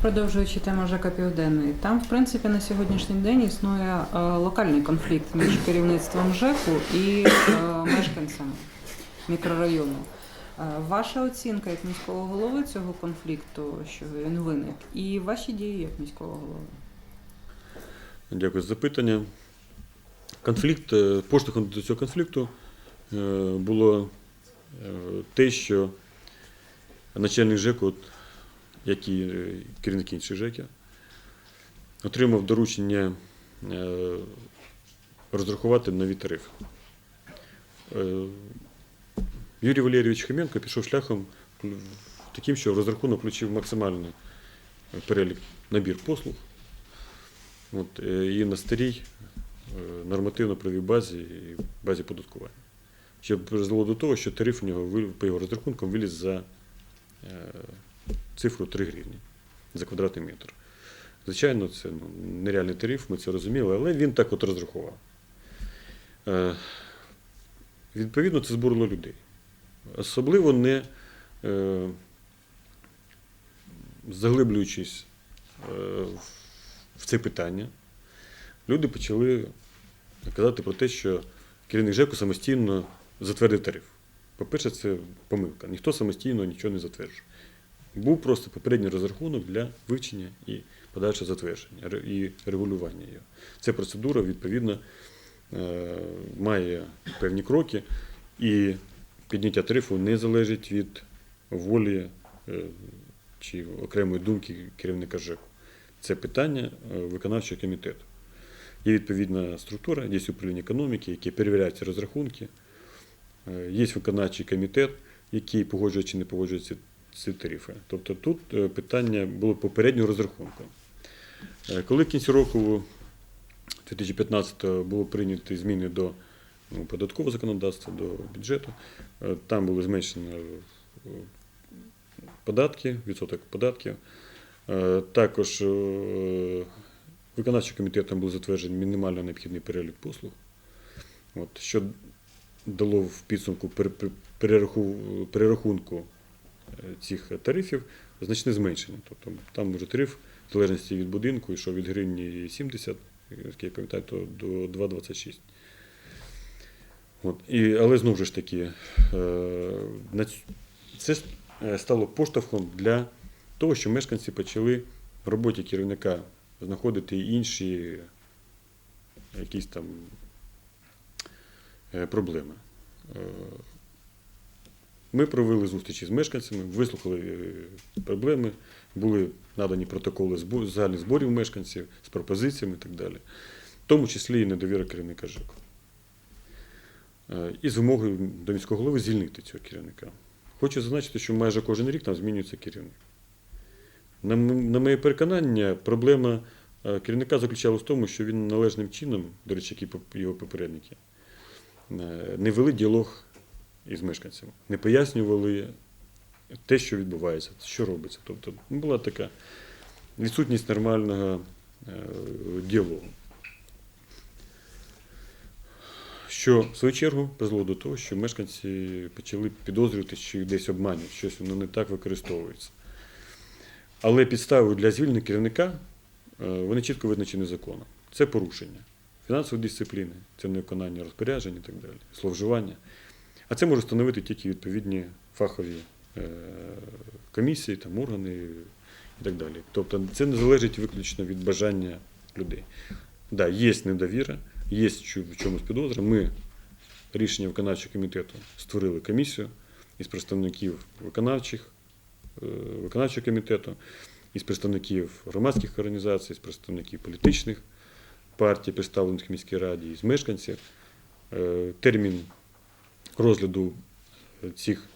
Продовжуючи тему ЖЕКа Південний, там, в принципі, на сьогоднішній день існує е, локальний конфлікт між керівництвом ЖЕКу і е, мешканцями мікрорайону. Е, Ваша оцінка як міського голови цього конфлікту, що він виник, і ваші дії як міського голови? Дякую за запитання. Конфлікт, поштовхом до цього конфлікту було те, що начальник ЖЕКу, як і е, керівник інших ЖЕКів, отримав доручення е, розрахувати нові тарифи. Е, Юрій Валерійович Хоменко пішов шляхом таким, що розрахунок включив максимальний перелік набір послуг. От, і на старій е, нормативно-правовій базі і базі податкування. Що призвело до того, що тариф у нього по його розрахункам виліз за е, цифру 3 гривні за квадратний метр. Звичайно, це ну, нереальний тариф, ми це розуміли, але він так от розрахував. Е, відповідно, це збурило людей. Особливо не е, заглиблюючись в це питання, люди почали казати про те, що керівник ЖЕКу самостійно затвердив тариф. По-перше, це помилка. Ніхто самостійно нічого не затверджує. Був просто попередній розрахунок для вивчення і подальшого затвердження і регулювання його. Ця процедура, відповідно, е, має певні кроки, і підняття тарифу не залежить від волі е, чи окремої думки керівника ЖЕКу. Це питання е, виконавчого комітету. Є відповідна структура, є управління економіки, яке перевіряє ці розрахунки. Е, Є виконавчий комітет, який погоджує чи не погоджує ці, ці тарифи. Тобто тут е, питання було попереднього розрахунку. Е, Коли в кінці року 2015 було прийняті зміни до ну, податкового законодавства, до бюджету, там було зменшено е, податки, відсоток податків. Також виконавчим комітетом був затверджений мінімально необхідний перелік послуг, от, що дало в підсумку пере- пере- перераху- перерахунку е, цих тарифів значне зменшення. Тобто там вже тариф, в залежності від будинку, йшов від гривні 70, як я пам'ятаю, то до 2,26. От. І, але знову ж таки, е, це е, стало поштовхом для того, що мешканці почали в роботі керівника знаходити інші якісь там е, проблеми. Е, Ми провели зустрічі з мешканцями, вислухали е, проблеми, були надані протоколи загальних зборів мешканців з пропозиціями і так далі, в тому числі і недовіра керівника ЖЕКу. Е, І з вимогою до міського голови звільнити цього керівника. Хочу зазначити, що майже кожен рік там змінюється керівник. На, моє переконання, проблема е, керівника заключалася в тому, що він належним чином, до речі, як і його попередники, е, не вели діалог із мешканцями, не пояснювали те, що відбувається, що робиться. Тобто була така відсутність нормального е, діалогу. Що в свою чергу призвело до того, що мешканці почали підозрювати, що їх десь обманюють, щось воно не так використовується. Але підставою для звільнення керівника е, вони чітко визначені законом. Це порушення фінансової дисципліни, це невиконання розпоряджень і так далі, зловживання. А це може встановити тільки відповідні фахові е, комісії, там, органи і так далі. Тобто це не залежить виключно від бажання людей. Да, є недовіра, є в чомусь підозра. Ми рішення виконавчого комітету створили комісію із представників виконавчих, е, виконавчого комітету, із представників громадських організацій, з представників політичних партій, представлених в міській раді, із мешканців. Е, Термін розгляду е, цих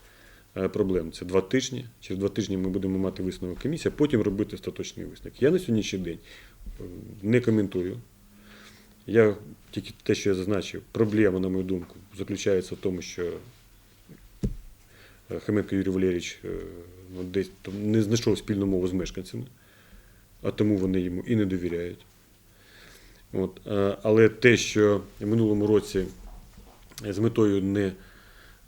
е, проблем це два тижні. Через два тижні ми будемо мати висновок комісії, а потім робити остаточний висновок. Я на сьогоднішній день не коментую. Я тільки те, що я зазначив, проблема, на мою думку, заключається в тому, що е, Юрій Валерійович ну, десь не знайшов спільну мову з мешканцями, а тому вони йому і не довіряють. От, е, але те, що в минулому році з метою не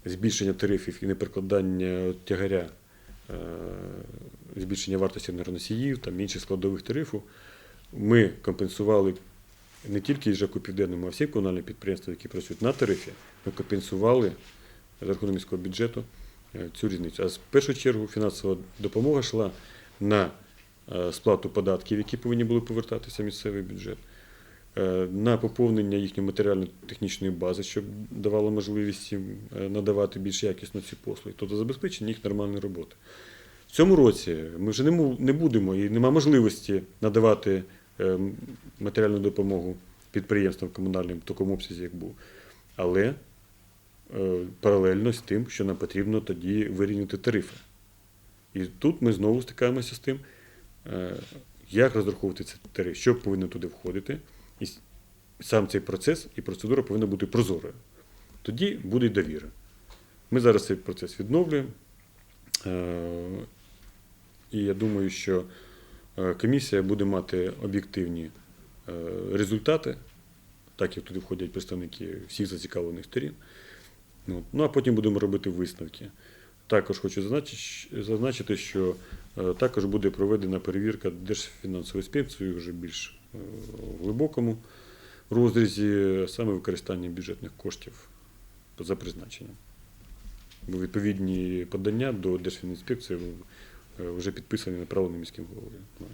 збільшення тарифів і неперекладання тягаря, е, збільшення вартості енергоносіїв, там інших складових тарифу, ми компенсували не тільки ЖЕКу Південному, а всі комунальні підприємства, які працюють на тарифі, ми компенсували за рахунок міського бюджету е, цю різницю. А в першу чергу фінансова допомога йшла на сплату податків, які повинні були повертатися в місцевий бюджет, на поповнення їхньої матеріально-технічної бази, щоб давало можливість їм е, надавати більш якісно ці послуги, тобто забезпечення їх нормальної роботи. В цьому році ми вже не будемо і нема можливості надавати е, матеріальну допомогу підприємствам комунальним в такому обсязі, як був. Але е, паралельно з тим, що нам потрібно тоді вирівняти тарифи. І тут ми знову стикаємося з тим, е, як розраховувати цей тариф, що повинно туди входити. І сам цей процес і процедура повинна бути прозорою. Тоді буде довіра. Ми зараз цей процес відновлюємо. Е, І я думаю, що е, комісія буде мати об'єктивні е, результати, так як туди входять представники всіх зацікавлених сторін. Ну, ну а потім будемо робити висновки. Також хочу зазначити, що також буде проведена перевірка Держфінансової інспекції вже більш глибокому розрізі саме використання бюджетних коштів за призначенням. Відповідні подання до Держфінінспекції інспекції вже підписані направлені міським головою. Ну,